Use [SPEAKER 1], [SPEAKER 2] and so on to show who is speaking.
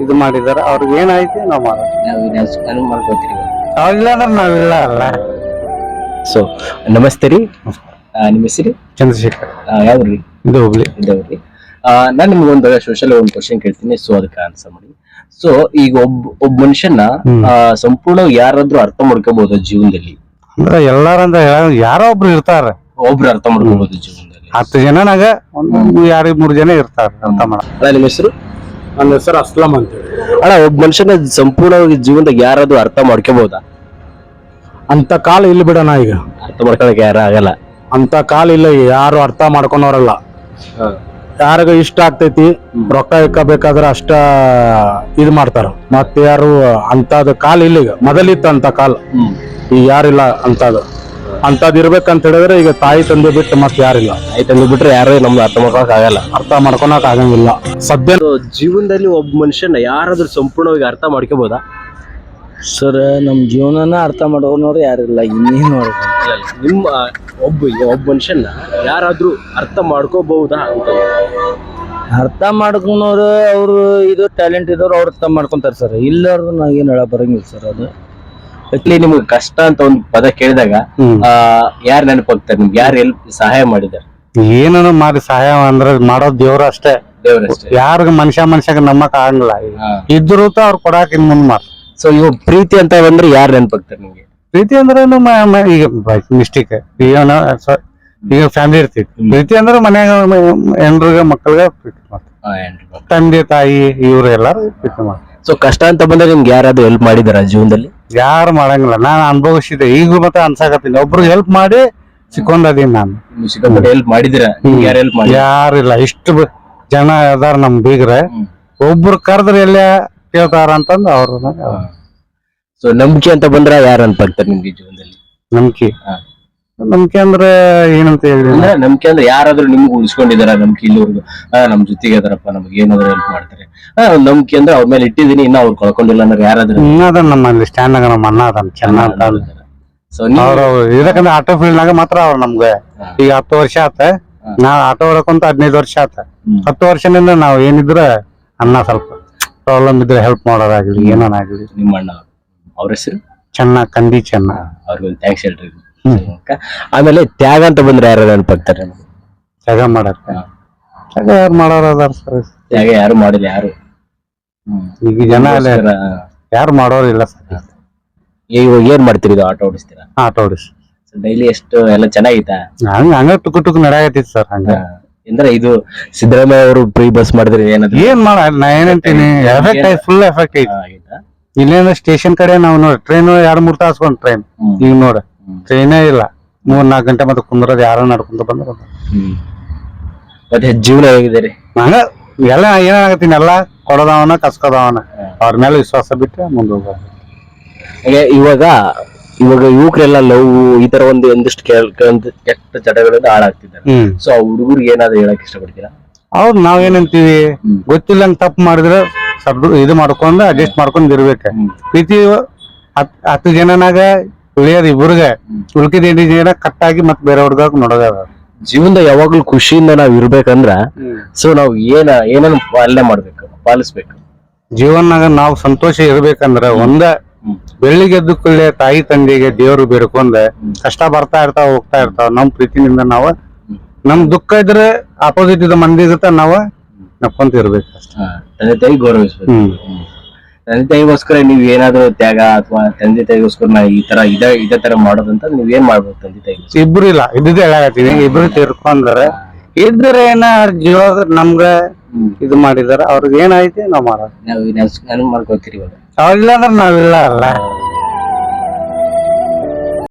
[SPEAKER 1] ಇದು ಮಾಡಿದಾರ ಅವ್ರಿಗೆ ಏನಾಯ್ತು ನಾವ್ ಮಾಡೋದು.
[SPEAKER 2] ನಾವು
[SPEAKER 1] ಅವ್ರಿಲ್ಲ ಅಂದ್ರೆ ನಾವಿಲ್ಲ ಅಲ್ಲ.
[SPEAKER 2] ಸೊ ನಮಸ್ತೆ ರೀ. ಆ, ನಿಮ್ಮ ಹೆಸರು?
[SPEAKER 1] ಚಂದ್ರಶೇಖರ್.
[SPEAKER 2] ಯಾವ್ರಿ
[SPEAKER 1] ಇದು ಹೋಗ್ಲಿ
[SPEAKER 2] ಇದ್ದವ್ರಿ ನಾನು ನಿಮ್ಗೆ ಒಂದು ಸೋಷಲ್ ಒಂದು ಕ್ವಶನ್ ಕೇಳ್ತೀನಿ. ಸೊ ಅದಕ್ಕೆ ಆನ್ಸರ್ ಮಾಡಿ. ಸೊ ಈಗ ಒಬ್ಬ ಒಬ್ಬ ಮನುಷ್ಯನ. ಆ, ಸಂಪೂರ್ಣ ಯಾರಾದ್ರೂ ಅರ್ಥ ಮಾಡ್ಕೋಬಹುದು ಜೀವನದಲ್ಲಿ?
[SPEAKER 1] ಅಂದ್ರೆ ಎಲ್ಲಾರಂದ್ರ ಯಾರೋ ಒಬ್ರು ಇರ್ತಾರ.
[SPEAKER 2] ಒಬ್ರು ಅರ್ಥ ಮಾಡ್ಕೋಬಹುದು ಜೀವನದಲ್ಲಿ.
[SPEAKER 1] ಹತ್ತು ಜನನಾಗ ಒಂದು ಎರಡು ಮೂರು ಜನ ಇರ್ತಾರ. ಅರ್ಥ ಮಾಡ.
[SPEAKER 2] ಅಣ್ಣ ನಿಮ್ಮ ಹೆಸರು?
[SPEAKER 1] ನನ್ನ ಹೆಸರು ಅಸ್ಲಂ ಅಂತೇಳಿ
[SPEAKER 2] ಅಣ್ಣ ಒಬ್ಬ ಮನುಷ್ಯನ ಸಂಪೂರ್ಣವಾಗಿ ಜೀವನದಾಗ ಯಾರಾದ್ರೂ ಅರ್ಥ ಮಾಡ್ಕೋಬಹುದಾ
[SPEAKER 1] ಅಂತ ಕಾಲ ಇಲ್ಲಿ ಬಿಡೋಣ ಈಗ.
[SPEAKER 2] ಅರ್ಥ ಮಾಡ್ಕೊಳಕ್ ಯಾರ ಆಗಲ್ಲ.
[SPEAKER 1] ಅಂತ ಕಾಲ ಇಲ್ಲ ಈಗ ಯಾರು ಅರ್ಥ ಮಾಡ್ಕೊಂಡವ್ರಲ್ಲ ಯಾರಿಗ ಇಷ್ಟ ಆಗ್ತೈತಿ ರೊಕ್ಕ ಇಕ್ಕಬೇಕಾದ್ರ ಅಷ್ಟ ಇದು ಮಾಡ್ತಾರ. ಮತ್ತೆ ಯಾರು ಅಂತದ ಕಾಲ ಇಲ್ಲ ಈಗ. ಮೊದಲಿತ್ತು ಅಂತ ಕಾಲ ಈಗ ಯಾರಿಲ್ಲ ಅಂತದ್. ಅಂತದ್ ಇರ್ಬೇಕಂತ ಹೇಳಿದ್ರೆ ಈಗ ತಾಯಿ ತಂದೆ ಬಿಟ್ಟು ಮತ್ತೆ ಯಾರಿಲ್ಲ.
[SPEAKER 2] ತಂದೆ ಬಿಟ್ರೆ ಯಾರು ನಮ್ದು ಅರ್ಥ ಮಾಡ್ಕೊಳಕ್ ಆಗಲ್ಲ.
[SPEAKER 1] ಅರ್ಥ ಮಾಡ್ಕೊಳಕ್ ಆಗಂಗಿಲ್ಲ. ಸದ್ಯ
[SPEAKER 2] ಜೀವನದಲ್ಲಿ ಒಬ್ಬ ಮನುಷ್ಯನ ಯಾರಾದ್ರೂ ಸಂಪೂರ್ಣವಾಗಿ ಅರ್ಥ ಮಾಡ್ಕೋಬಹುದಾ
[SPEAKER 3] ಸರ್ ನಮ್ಮ ಜೀವನನ ಅರ್ಥ ಮಾಡೋನವ್ರು ಯಾರಿಲ್ಲ ಇನ್ನೇನು ಮಾಡ್ಬೇಕು?
[SPEAKER 2] ನಿಮ್ಮ ಒಬ್ಬ ಒಬ್ಬ ಮನುಷ್ಯನ ಯಾರಾದ್ರೂ ಅರ್ಥ ಮಾಡ್ಕೋಬಹುದಾ ಅಂತ.
[SPEAKER 3] ಅರ್ಥ ಮಾಡ್ಕೊಳೋರು ಅವರು ಇದು ಟ್ಯಾಲೆಂಟ್ ಇದ್ದವ್ರು ಅವ್ರು ಅರ್ಥ ಮಾಡ್ಕೊಂತಾರೆ ಸರ್. ಇಲ್ಲಾರ್ದು ನಾ ಏನು ಹೇಳ ಬರಂಗಿಲ್ಲ ಸರ್ ಅದು.
[SPEAKER 2] ಆಕ್ಚುಲಿ ನಿಮ್ಗೆ ಕಷ್ಟ ಅಂತ ಒಂದು ಪದ ಕೇಳಿದಾಗ ಆ ಯಾರು ನೆನಪಾಗ್ತಾರೆ? ನಿಮ್ಗೆ ಯಾರು ಎಲ್ಪ್ ಸಹಾಯ ಮಾಡಿದ್ದಾರೆ?
[SPEAKER 1] ಏನನ್ನು ಮಾಡಿ ಸಹಾಯ ಅಂದ್ರೆ ಮಾಡೋದ್ ದೇವ್ರ ಅಷ್ಟೇ.
[SPEAKER 2] ದೇವರಷ್ಟೇ
[SPEAKER 1] ಯಾರಿಗ ಮನುಷ್ಯ ಮನುಷ್ಯಗ ನಮ್ಮಕ್ ಆಗಲ್ಲ. ಇದ್ರು ತ ಅವ್ರು ಕೊಡಾಕ ಇನ್ ಮುಂದ್ ಮಾಡ
[SPEAKER 2] ಸೊ ಇವಾಗ ಪ್ರೀತಿ ಅಂತ ಬಂದ್ರೆ ಯಾರು ನೆನಪಾಗ್ತಾರೆ ನಿಮ್ಗೆ?
[SPEAKER 1] ಪ್ರೀತಿ ಅಂದ್ರೆ ಈಗ ಮಿಸ್ಟೇಕ್ ಈಗ ನಾವ್ ಸ- ಈಗ ಫ್ಯಾಮಿಲಿ ಇರ್ತೀವಿ. ಪ್ರೀತಿ ಅಂದ್ರೆ ಮನ್ಯಾಗ ಹೆಣ್ರಿಗೆ ಮಕ್ಕಳಿಗೆ ಪ್ರೀತಿ ಮಾಡ್ತೀವಿ. ತಂದೆ ತಾಯಿ ಇವ್ರು ಎಲ್ಲಾರು ಪ್ರೀತಿ ಮಾಡ್ತಾರೆ
[SPEAKER 2] ಸೊ ಕಷ್ಟ ಅಂತ ಬಂದ್ರೆ ನಿಮ್ಗೆ ಯಾರಾದ್ರೂ ಹೆಲ್ಪ್ ಮಾಡಿದಾರ ಜೀವನದಲ್ಲಿ?
[SPEAKER 1] ಯಾರು ಮಾಡಂಗಿಲ್ಲ. ನಾನು ಅನುಭವಿಸಿದೆ. ಈಗಲೂ ಮತ್ತೆ ಅನ್ಸಾಕತ್ತೀನಿ. ಒಬ್ರು ಹೆಲ್ಪ್ ಮಾಡಿ ಸಿಕ್ಕೊಂಡದೀನಿ ನಾನು.
[SPEAKER 2] ಸಿಕ್ಕಾಪಟ್ಟೆ ಹೆಲ್ಪ್ ಮಾಡಿದಿರ ಯಾರು ಹೆಲ್ಪ್ ಮಾಡಿ
[SPEAKER 1] ಯಾರಿಲ್ಲ ಇಷ್ಟು ಬ- ಜನ ಅದಾರ ನಮ್ ಬೀಗ್ರೆ. ಒಬ್ರು ಕರೆದ್ರೆ ಎಲ್ಲ ಕೇಳ್ತಾರ ಅಂತಂದು ಅವ್ರ
[SPEAKER 2] ಸೊ ನಂಬಿಕೆ ಅಂತ ಬಂದ್ರೆ ಯಾರು ನೆನಪಾಗ್ತಾರೆ ನಿಮ್ಗೆ ಜೀವನದಲ್ಲಿ?
[SPEAKER 1] ನಂಬಿಕೆ.
[SPEAKER 2] ಹಾ.
[SPEAKER 1] ನಂಬಿಕೆ ಅಂದ್ರೆ ಏನಂತ ಹೇಳಿ
[SPEAKER 2] ಅಂದ್ರೆ ನಂಬಿಕೆ ಅಂದ್ರೆ ಯಾರಾದ್ರೂ ನಿಮ್ಗೆ ಉಳಿಸ್ಕೊಂಡಿದಾರ ನಂಬಿಕೆ ಇಲ್ಲಿವರೆಗೂ ಆ ನಮ್ ಜೊತೆಗೆ ಅದರಪ್ಪ ನಮ್ಗೆ ಏನಾದ್ರು ಹೆಲ್ಪ್ ಮಾಡ್ತಾರೆ. ಆ ನಂಬಿಕೆ ಅಂದ್ರೆ ಅವ್ರ ಮೇಲೆ ಇಟ್ಟಿದೀನಿ ಇನ್ನ ಅವ್ರು ಕಳ್ಕೊಂಡಿಲ್ಲ ಅಂದ್ರೆ ಯಾರಾದ್ರೂ
[SPEAKER 1] ಅದ ನಮ್ಮಲ್ಲಿ ಸ್ಟ್ಯಾಂಡ್ ಆಗ ನಮ್ಮ ಅಣ್ಣ ಅದಾನ ಚೆನ್ನ ಅಂತ
[SPEAKER 2] ಸೊ ನೀವು
[SPEAKER 1] ಇದಕ್ಕಂದ್ರೆ ಆಟೋ ಫೀಲ್ಡ್ ನಾಗ ಮಾತ್ರ ಅವ್ರು ನಮ್ಗೆ. ಈಗ ಹತ್ತು ವರ್ಷ ಆತ. ನಾ ಆಟೋ ಹೊಡಕೊಂತ ಹದಿನೈದು ವರ್ಷ ಆತ. ಹತ್ತು ವರ್ಷದಿಂದ ನಾವ್ ಏನಿದ್ರ ಅನ್ನ ಸ್ವಲ್ಪ ಪ್ರಾಬ್ಲಮ್ ಇದ್ರೆ ಹೆಲ್ಪ್ ಮಾಡೋದಾಗ್ಲಿ ಏನಾಗ್ಲಿ
[SPEAKER 2] ನಿಮ್ಮ ಅಣ್ಣ ಅವ್ರ. ಹೆಸರು?
[SPEAKER 1] ಚೆನ್ನ ಕಂದಿ ಚೆನ್ನ.
[SPEAKER 2] ಅವ್ರಿಗೆ ಒಂದು ಥ್ಯಾಂಕ್ಸ್ ಹೇಳ್ರಿ. ಆಮೇಲೆ ತ್ಯಾಗ ಅಂತ ಬಂದ್ರೆ ಯಾರು ನೆನಪಾಗ್ತಾರೆ ತ್ಯಾಗ
[SPEAKER 1] ಜಾಗ ತ್ಯಾಗ ಯಾರು ಮಾಡೋರು ಅದಾರ ಸರ್?
[SPEAKER 2] ತ್ಯಾಗ ಯಾರು ಮಾಡಿಲ್ಲ ಯಾರು?
[SPEAKER 1] ಈಗ ಜನ
[SPEAKER 2] ನಿಮ್ಗೋಸ್ಕರ,
[SPEAKER 1] ಯಾರು ಮಾಡೋರಿಲ್ಲ ಸರ್.
[SPEAKER 2] ಇವಾಗ ಏನ್ ಮಾಡ್ತೀರಿ ಇದು ಆಟೋ ಓಡಿಸ್ತೀರಾ?
[SPEAKER 1] ಆಟೋ ಓಡಿಸ್.
[SPEAKER 2] ಡೈಲಿ ಎಷ್ಟು ಎಲ್ಲ ಚೆನ್ನಾಗಿತ್ತಾ
[SPEAKER 1] ಹಂಗ ಹಂಗ ಟುಕ್ ಟುಕ್ ನಡೆಯಕತ್ತಿತ್ತು ಸರ್ ಹಂಗ.
[SPEAKER 2] ಅಂದ್ರೆ ಇದು ಸಿದ್ದರಾಮಯ್ಯ ಅವರು ಫ್ರೀ ಬಸ್ ಮಾಡಿದ್ರೆ ಏನಂತ
[SPEAKER 1] ಏನ್ ಮಾಡ ನಾ ಏನಂತೀನಿ ಎಫೆಕ್ಟ್ ಐತಿ ಫುಲ್ ಎಫೆಕ್ಟ್ ಐತಿ? ಇಲ್ಲೇನ ಸ್ಟೇಷನ್ ಕಡೆ ನಾವು ನೋಡಿ ಟ್ರೈನ್ ಎರಡ್ ಮೂರ್ ತಾಸ್ಕೊಂಡ್ ಟ್ರೈನ್. ಈಗ ನೋಡ. ಟ್ರೈನೇ ಇಲ್ಲ. ಮೂರ್ ನಾಲ್ಕು ಗಂಟೆ ಮತ್ತೆ ಕುಂದ್ರದ ಯಾರ ನಡ್ಕೊಂತ ಬಂದ್ರ.
[SPEAKER 2] ಮತ್ತೆ ಜೀವನ ಹೇಗಿದೆ ರೀ
[SPEAKER 1] ಹಂಗ ಎಲ್ಲ ಏನಾಗತ್ತೀನಿ ಎಲ್ಲ ಕೊಡದವನ ಕಸ್ಕೋದವನ. ಅವ್ರ ಮೇಲೆ ವಿಶ್ವಾಸ ಬಿಟ್ಟು ಮುಂದೆ ಹೋಗೋದು.
[SPEAKER 2] ಹಾಗೆ ಇವಾಗ ಇವಾಗ ಯುವಕರೆಲ್ಲ ಲವ್ ಈ ತರ ಒಂದು ಒಂದಿಷ್ಟು ಕೇಳ್ಕೊಂಡ್ ಕೆಟ್ಟ ಚಟಗಳಿಂದ ಹಾಳಾಗ್ತಿದ್ದಾರೆ.
[SPEAKER 1] ಹ್ಮ್.
[SPEAKER 2] ಸೊ ಆ ಹುಡುಗರಿಗೆ ಏನಾದ್ರು ಹೇಳಕ್ ಇಷ್ಟಪಡ್ತೀರಾ?
[SPEAKER 1] ಹೌದ್ ನಾವೇನಂತೀವಿ
[SPEAKER 2] ಹ್ಮ್.
[SPEAKER 1] ಗೊತ್ತಿಲ್ಲಂಗ್ ತಪ್ಪು ಮಾಡಿದ್ರೆ ಸರ್ದು ಇದು ಮಾಡ್ಕೊಂಡು ಅಡ್ಜಸ್ಟ್ ಮಾಡ್ಕೊಂಡ್ ಇರ್ಬೇಕು.
[SPEAKER 2] ಹ್ಮ್.
[SPEAKER 1] ಪ್ರೀತಿ ಹತ್ ಹತ್ತು ಜನನಾಗ ಉಳಿಯೋದ್ ಇಬ್ರಿಗೆ ಉಳ್ಕಿದ ಎಂಟು ಕಟ್ ಕಟ್ಟಾಗಿ ಮತ್ತೆ ಬೇರೆ ಹುಡುಗ ನೋಡೋದ
[SPEAKER 2] ಜೀವನದ ಯಾವಾಗ್ಲೂ ಖುಷಿಯಿಂದ ನಾವ್ ಇರ್ಬೇಕಂದ್ರ ಸೊ ನಾವ್ ಏನ ಏನನ್ನ ಪಾಲನೆ ಮಾಡ್ಬೇಕು ಪಾಲಿಸ್ಬೇಕು?
[SPEAKER 1] ಜೀವನಾಗ ನಾವು ಸಂತೋಷ ಇರ್ಬೇಕಂದ್ರ ಒಂದ ಬೆಳ್ಳಿಗೆದ್ದು ಕೂಡಲೇ ತಾಯಿ ತಂದೆಗೆ ದೇವ್ರು ಬೇಡ್ಕೊಂಡ ಕಷ್ಟ ಬರ್ತಾ ಇರ್ತಾವ ಹೋಗ್ತಾ ಇರ್ತಾವ. ನಮ್ ಪ್ರೀತಿನಿಂದ ನಾವ ನಮ್ ದುಃಖ ಇದ್ರೆ ಆಪೋಸಿಟ್ ಇದ್ದ ಮಂದಿ ಜೊತೆ ನಾವ ನಪ್ಕೊಂತ ಇರ್ಬೇಕು
[SPEAKER 2] ತಂದೆ ತಾಯಿ ಗೌರವಿಸ್ಬೇಕು. ತಂದೆ ತಾಯಿಗೋಸ್ಕರ ನೀವ್ ಏನಾದ್ರು ತ್ಯಾಗ ಅಥವಾ ತಂದೆ ತಾಯಿಗೋಸ್ಕರ ನಾ ಈ ತರ ಇದ ಇದೇ ತರ ಮಾಡೋದಂತ ನೀವ್ ಏನ್ ಮಾಡ್ಬೇಕು ತಂದೆ ತಾಯಿ
[SPEAKER 1] ಇಬ್ರು ಇಲ್ಲ ಇದ್ದಿದ್ದು ಹೇಳಾಕತ್ತೀನಿ. ಇಬ್ರು ತೀರ್ಕೊಂಡ್ರ ಇದ್ರ ಏನ ಜೀವ ನಮ್ಗ ಇದು ಮಾಡಿದಾರ ಅವ್ರಿಗೆ ಏನಾಯ್ತಿ ನಾವ್ ಮಾಡೋದು.
[SPEAKER 2] ನಾವು ನೆನ್ಸ್ ನೆನಪು ಮಾಡ್ಕೋತೀರಿ ಇವಾಗ.
[SPEAKER 1] ಅವ್ರಿಲ್ಲ ಅಂದ್ರೆ ನಾವಿಲ್ಲ ಅಲ್ಲ.